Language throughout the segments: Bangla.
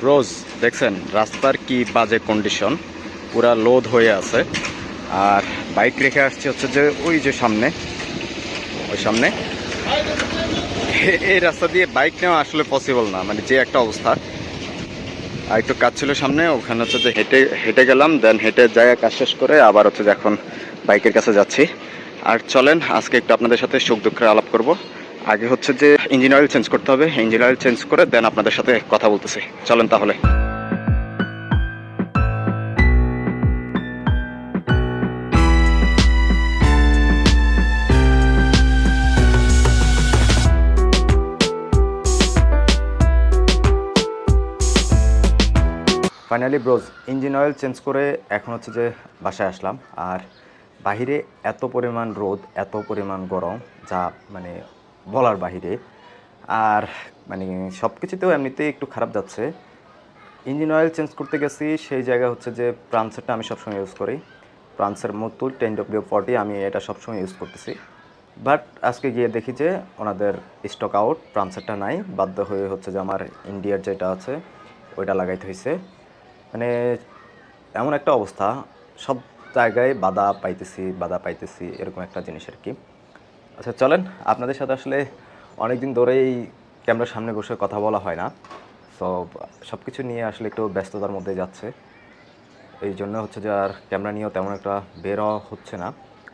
ব্রোজ দেখছেন, রাস্তার কি বাজে কন্ডিশন পুরা লোড হয়ে আছে। আর বাইক রেখে আসছে হচ্ছে যে ওই যে সামনে, ওই সামনে। এই রাস্তা দিয়ে বাইক নেওয়া আসলে পসিবল না মানে যে একটা অবস্থা। আর একটু কাজ ছিল সামনে, ওখানে হচ্ছে যে হেঁটে হেঁটে গেলাম দেন হেঁটে জায়গা কাজ শেষ করে আবার হচ্ছে যে এখন বাইকের কাছে যাচ্ছি। আর চলেন, আজকে একটু আপনাদের সাথে সুখ দুঃখের আলাপ করব। আগে হচ্ছে যে ইঞ্জিন অয়েল চেঞ্জ করতে হবে ইঞ্জিন অয়েল চেঞ্জ করে দেন আপনাদের সাথে কথা বলতেছি। চলেন তাহলে। Finally bros engine oil change করে এখন হচ্ছে যে বাসায় আসলাম। আর বাহিরে এত পরিমাণ রোদ, এত পরিমাণ গরম, যা মানে বলার বাহিরে। আর মানে সব কিছুতেও এমনিতেই একটু খারাপ যাচ্ছে। ইঞ্জিন অয়েল চেঞ্জ করতে গেছি, সেই জায়গা হচ্ছে যে প্রান্সেরটা আমি সবসময় ইউজ করি। প্রান্সের মতুল টেন ডব্লিউ ফর্টি আমি এটা সবসময় ইউজ করতেছি। বাট আজকে গিয়ে দেখি যে ওনাদের স্টক আউট প্রান্সেরটা নাই। বাধ্য হয়ে হচ্ছে যে আমার ইন্ডিয়ার যেটা আছে, ওইটা লাগাইতে হয়েছে মানে এমন একটা অবস্থা। সব জায়গায় বাধা পাইতেছি বাধা পাইতেছি, এরকম একটা জিনিস আর কি। আচ্ছা চলেন। আপনাদের সাথে আসলে অনেক দিন ধরেই ক্যামেরার সামনে বসে কথা বলা হয় না। তো সব কিছু নিয়ে আসলে একটু ব্যস্ততার মধ্যে যাচ্ছে। এই জন্য হচ্ছে যে আর ক্যামেরা নিয়েও তেমন একটা বের হচ্ছে না,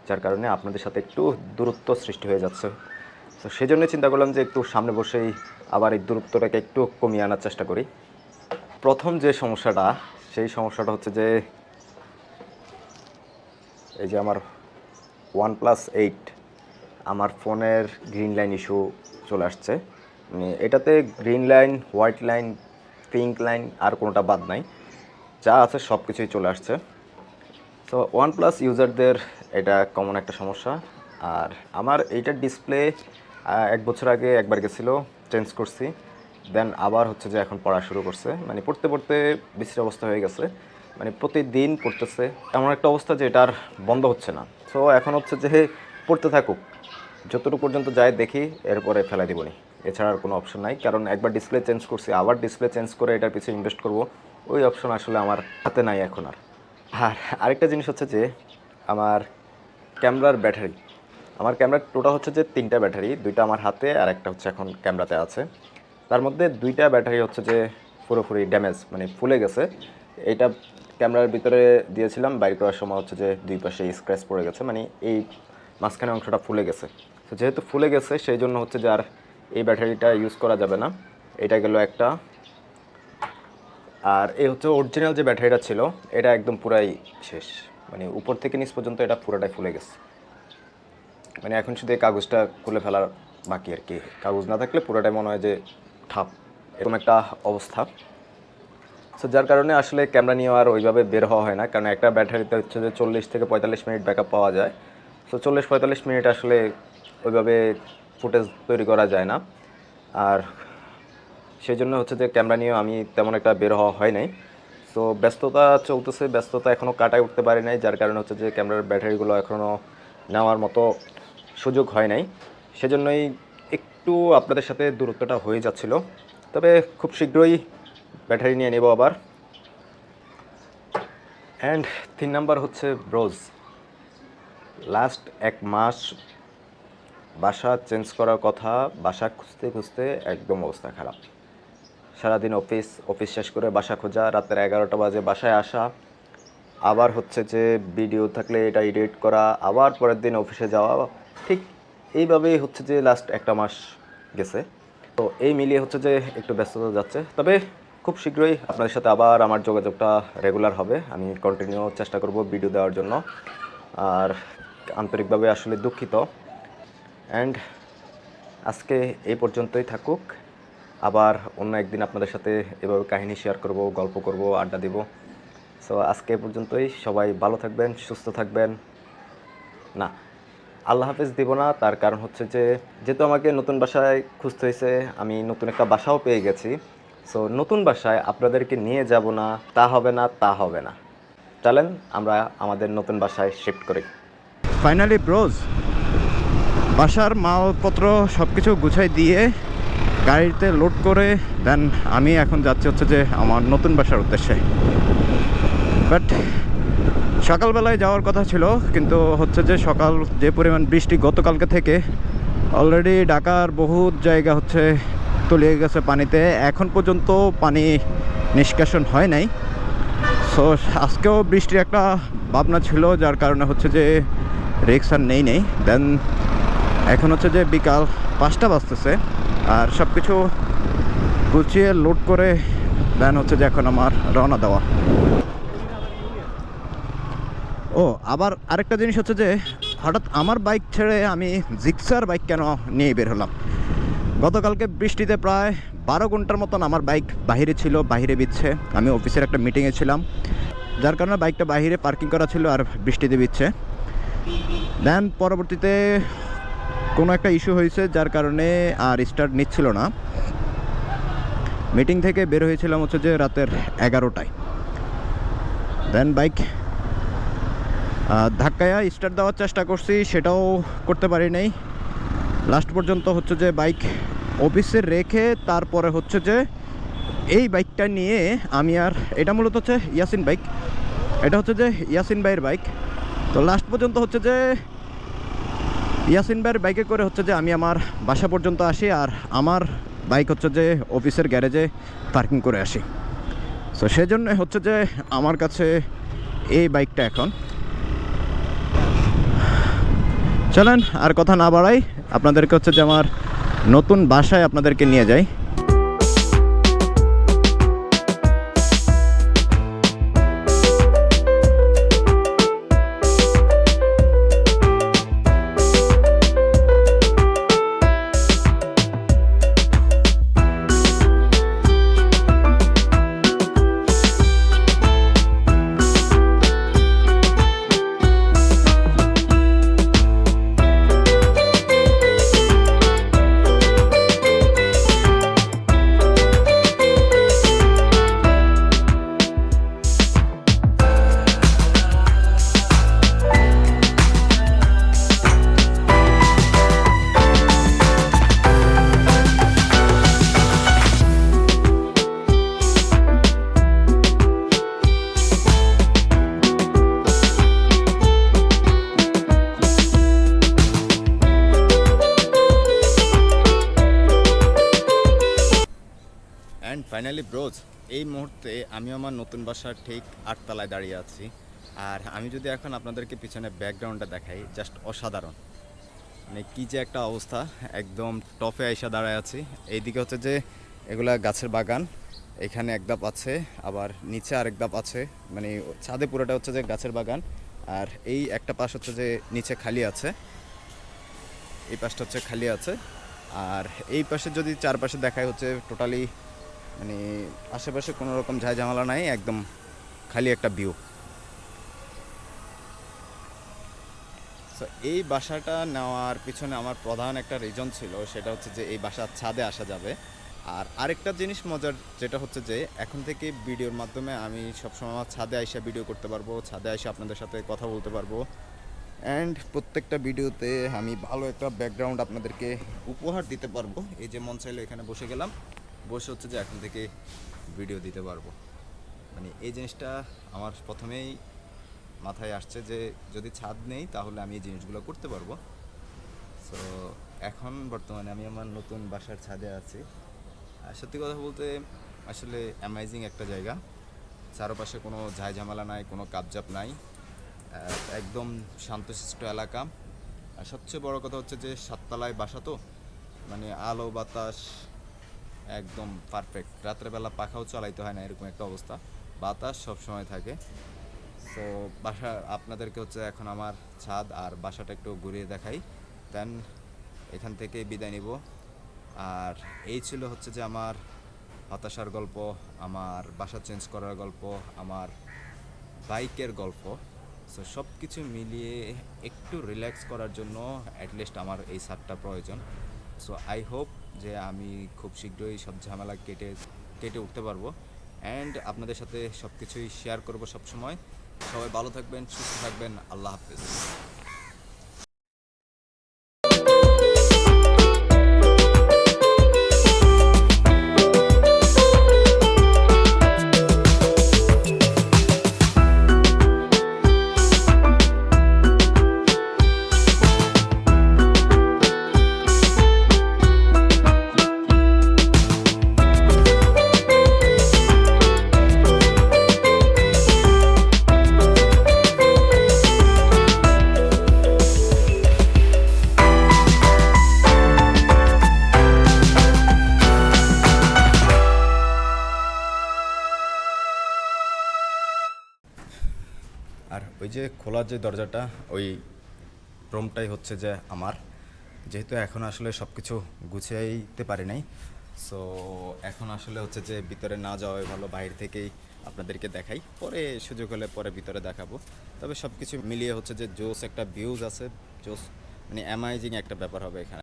যার কারণে আপনাদের সাথে একটু দূরত্ব সৃষ্টি হয়ে যাচ্ছে। তো সেই জন্য চিন্তা করলাম যে একটু সামনে বসেই আবার এই দূরত্বটাকে একটু কমিয়ে আনার চেষ্টা করি। প্রথম যে সমস্যাটা, সেই সমস্যাটা হচ্ছে যে এই যে আমার ওয়ান প্লাস এইট আমার ফোনের গ্রিন লাইন ইস্যু চলে আসছে। মানে এটাতে green line white line pink line আর কোনোটা বাদ নাই। যা আছে সব কিছুই চলে আসছে। তো ওয়ান প্লাস ইউজারদের এটা কমন একটা সমস্যা। আর আমার এইটার ডিসপ্লে এক বছর আগে একবার গেছিল চেঞ্জ করছি। দেন আবার হচ্ছে যে এখন পড়া শুরু করছে। মানে পড়তে পড়তে বিশ্রী অবস্থা হয়ে গেছে। মানে প্রতিদিন পড়তেছে। এমন একটা অবস্থা যে এটার বন্ধ হচ্ছে না। সো এখন হচ্ছে যে পড়তে থাকুক। যতটুকু পর্যন্ত যায় দেখি, এরপরে ফেলাই দিবনি। এছাড়া আর কোনো অপশন নাই, কারণ একবার ডিসপ্লে চেঞ্জ করছি, আবার ডিসপ্লে চেঞ্জ করে এটার পিছনে ইনভেস্ট করব, ওই অপশন আসলে আমার হাতে নাই এখন আর। আর আরেকটা জিনিস হচ্ছে যে, আমার ক্যামেরার ব্যাটারি। আমার ক্যামেরার টোটাল হচ্ছে যে তিনটা ব্যাটারি, দুইটা আমার হাতে আর একটা হচ্ছে এখন ক্যামেরাতে আছে। তার মধ্যে দুইটা ব্যাটারি হচ্ছে যে পুরোপুরি ড্যামেজ মানে ফুলে গেছে। এটা ক্যামেরার ভিতরে দিয়েছিলাম, বাইর করার সময় হচ্ছে যে দুই পাশে স্ক্র্যাচ পড়ে গেছে মানে এই মাঝখানে অংশটা ফুলে গেছে। তো যেহেতু ফুলে গেছে, সেই জন্য হচ্ছে যে আর এই ব্যাটারিটা ইউজ করা যাবে না। এটা গেল একটা। আর এই হচ্ছে অরিজিনাল যে ব্যাটারিটা ছিল, এটা একদম পুরাই শেষ। মানে উপর থেকে নিচ পর্যন্ত এটা পুরোটাই ফুলে গেছে। মানে এখন শুধু এই কাগজটা খুলে ফেলার বাকি আর কি। কাগজ না থাকলে পুরোটাই মনে হয় যে ঠাপ, এরকম একটা অবস্থা। সো যার কারণে আসলে ক্যামেরা নিয়ে আর ওইভাবে বের হওয়া হয় না। কারণ একটা ব্যাটারিতে হচ্ছে যে চল্লিশ থেকে পঁয়তাল্লিশ মিনিট ব্যাকআপ পাওয়া যায়। সো চল্লিশ পঁয়তাল্লিশ মিনিট আসলে ওইভাবে ফুটেজ তৈরি করা যায় না। আর সেই জন্য হচ্ছে যে ক্যামেরা নিয়েও আমি তেমন একটা বের হওয়া হয় নাই। সো ব্যস্ততা চলতেছে, ব্যস্ততা এখনও কাটায় উঠতে পারি নাই, যার কারণে হচ্ছে যে ক্যামেরার ব্যাটারিগুলো এখনও নেওয়ার মতো সুযোগ হয় নাই। সেজন্যই একটু আপনাদের সাথে দূরত্বটা হয়ে যাচ্ছিল। তবে খুব শীঘ্রই ব্যাটারি নিয়ে নেব আবার। অ্যান্ড তিন নাম্বার হচ্ছে ব্রোজ লাস্ট এক মাস বাসা চেঞ্জ করার কথা, বাসা খুঁজতে খুঁজতে একদম অবস্থা খারাপ। সারাদিন অফিস অফিস শেষ করে বাসা খোঁজা, রাতের এগারোটা বাজে বাসায় আসা। আবার হচ্ছে যে ভিডিও থাকলে এটা এডিট করা, আবার পরের দিন অফিসে যাওয়া। ঠিক এইভাবেই হচ্ছে যে লাস্ট একটা মাস গেছে। তো এই মিলিয়ে হচ্ছে যে একটু ব্যস্ততা যাচ্ছে। তবে খুব শীঘ্রই আপনাদের সাথে আবার আমার যোগাযোগটা রেগুলার হবে। আমি কন্টিনিউ চেষ্টা করব ভিডিও দেওয়ার জন্য। আর আন্তরিকভাবে আসলে দুঃখিত। অ্যান্ড আজকে এই পর্যন্তই থাকুক। আবার অন্য একদিন আপনাদের সাথে এভাবে কাহিনী শেয়ার করব, গল্প করব, আড্ডা দিব। সো আজকে এ পর্যন্তই। সবাই ভালো থাকবেন, সুস্থ থাকবেন। না, আল্লাহ হাফেজ দিব না। তার কারণ হচ্ছে যে, যেহেতু আমাকে নতুন বাসায় খুঁজতে হয়েছে, আমি নতুন একটা বাসাও পেয়ে গেছি। সো নতুন বাসায় আপনাদেরকে নিয়ে যাব না, তা হবে না, তা হবে না। চলেন আমরা আমাদের নতুন বাসায় শিফট করি। ফাইনালি ব্রোজ বাসার মালপত্র সব কিছু গুছাই দিয়ে গাড়িতে লোড করে দেন আমি এখন যাচ্ছি হচ্ছে যে আমার নতুন বাসার উদ্দেশ্যে। বাট সকালবেলায় যাওয়ার কথা ছিল, কিন্তু হচ্ছে যে সকাল যে পরিমাণ বৃষ্টি গতকালকে থেকে অলরেডি ঢাকার বহুত জায়গা হচ্ছে তলিয়ে গেছে পানিতে। এখন পর্যন্ত পানি নিষ্কাশন হয় নাই। সো আজকেও বৃষ্টির একটা ভাবনা ছিল, যার কারণে হচ্ছে যে রিক্স আর নেই নেই। দেন এখন হচ্ছে যে বিকাল পাঁচটা বাজতেছে আর সব কিছু গুছিয়ে লোড করে দেন হচ্ছে যে এখন আমার রওনা দেওয়া। ও, আবার আরেকটা জিনিস হচ্ছে যে হঠাৎ আমার বাইক ছেড়ে আমি জিক্সার বাইক কেন নিয়ে বের হলাম? গতকালকে বৃষ্টিতে প্রায় বারো ঘণ্টার মতন আমার বাইক বাইরে ছিল বাইরে বিচ্ছে আমি অফিসের একটা মিটিংয়ে ছিলাম, যার কারণে বাইকটা বাইরে পার্কিং করা ছিল আর বৃষ্টিতে বিচ্ছে দেন পরবর্তীতে কোনো একটা ইস্যু হয়েছে যার কারণে আর স্টার্ট নিচ্ছিল না। মিটিং থেকে বের হয়েছিলাম হচ্ছে যে রাতের এগারোটায়। দেন বাইক ধাক্কায়া স্টার্ট দেওয়ার চেষ্টা করছি, সেটাও করতে পারি নাই। লাস্ট পর্যন্ত হচ্ছে যে বাইক অফিসে রেখে তারপরে হচ্ছে যে এই বাইকটা নিয়ে আমি আর এটা মূলত হচ্ছে ইয়াসিন বাইক এটা হচ্ছে যে ইয়াসিন ভাইয়ের বাইক তো লাস্ট পর্যন্ত হচ্ছে যে ইয়াসিন ভাইয়ের বাইকে করে হচ্ছে যে আমি আমার বাসা পর্যন্ত আসি আর আমার বাইক হচ্ছে যে অফিসের গ্যারেজে পার্কিং করে আসি। তো সেজন্য হচ্ছে যে আমার কাছে এই বাইকটা এখন। চলেন আর কথা না বাড়াই, আপনাদেরকে হচ্ছে যে আমার নতুন বাসায় আপনাদেরকে নিয়ে যাই। এই মুহূর্তে আমি আমার নতুন বাসার ঠিক আটতলায় দাঁড়িয়ে আছি। আর আমি যদি এখন আপনাদেরকে পিছনে ব্যাকগ্রাউন্ডটা দেখাই, জাস্ট অসাধারণ। মানে কী যে একটা অবস্থা, একদম টপে আইসা দাঁড়ায় আছি। এইদিকে হচ্ছে যে এগুলা গাছের বাগান, এখানে এক ধাপ আছে, আবার নিচে আরেক ধাপ আছে। মানে ছাদে পুরোটা হচ্ছে যে গাছের বাগান, আর এই একটা পাশ হচ্ছে যে নিচে খালি আছে। এই পাশটা হচ্ছে খালি আছে। আর এই পাশে যদি চারপাশে দেখায় হচ্ছে, টোটালি মানে আশেপাশে কোনো রকম ঝাই ঝামেলা নাই, একদম খালি একটা ভিউ এই বাসাটা নেওয়ার পিছনে আমার প্রধান একটা রিজন ছিল, সেটা হচ্ছে যে এই বাসার ছাদে আসা যাবে। আর আরেকটা জিনিস মজার, যেটা হচ্ছে যে এখন থেকে ভিডিওর মাধ্যমে আমি সবসময় আমার ছাদে আইসা ভিডিও করতে পারব, ছাদে আইসা আপনাদের সাথে কথা বলতে পারব। অ্যান্ড প্রত্যেকটা ভিডিওতে আমি ভালো একটা ব্যাকগ্রাউন্ড আপনাদেরকে উপহার দিতে পারব। এই যে মন চাইলে এখানে বসে গেলাম। বসে হচ্ছে যে এখন থেকে ভিডিও দিতে পারব। মানে এই জিনিসটা আমার প্রথমেই মাথায় আসছে যে যদি ছাদ নেই তাহলে আমি এই জিনিসগুলো করতে পারব। সো এখন বর্তমানে আমি আমার নতুন বাসার ছাদে আছি। আর সত্যি কথা বলতে আসলে অ্যামাইজিং একটা জায়গা। চারপাশে কোনো ঝাই ঝামেলা নাই, কোনো কাপজাপ নাই। একদম শান্তশিষ্ট এলাকা। আর সবচেয়ে বড় কথা হচ্ছে যে সাততলায় বাসা তো মানে আলো, বাতাস একদম পারফেক্ট রাত্রেবেলা পাখাও চালাইতে হয় না, এরকম একটা অবস্থা। বাতাস সব সময় থাকে। তো বাসা, আপনাদেরকে হচ্ছে এখন আমার ছাদ আর বাসাটা একটু ঘুরিয়ে দেখাই। দেন এখান থেকে বিদায় নিব। আর এই ছিল হচ্ছে যে আমার হতাশার গল্প, আমার বাসা চেঞ্জ করার গল্প, আমার বাইকের গল্প। সো সব কিছু মিলিয়ে একটু রিল্যাক্স করার জন্য অ্যাটলিস্ট আমার এই সারটা প্রয়োজন। সো আই হোপ যে আমি খুব শীঘ্রই সব ঝামেলা কেটে কেটে উঠতে পারব। অ্যান্ড আপনাদের সাথে সব কিছুই শেয়ার করব সবসময়। সবাই ভালো থাকবেন, সুস্থ থাকবেন। আল্লাহ হাফেজ। খোলা যে দরজাটা, ওই রুমটাই হচ্ছে যে আমার। যেহেতু এখন আসলে সব কিছু গুছিয়েইতে পারি নাই, সো এখন আসলে হচ্ছে যে ভিতরে না যাওয়াই ভালো, বাইরে থেকেই আপনাদেরকে দেখাই। পরে সুযোগ হলে পরে ভিতরে দেখাবো। তবে সব কিছু মিলিয়ে হচ্ছে যে জোস একটা ভিউজ আছে। জোস মানে অ্যামাইজিং একটা ব্যাপার হবে এখানে।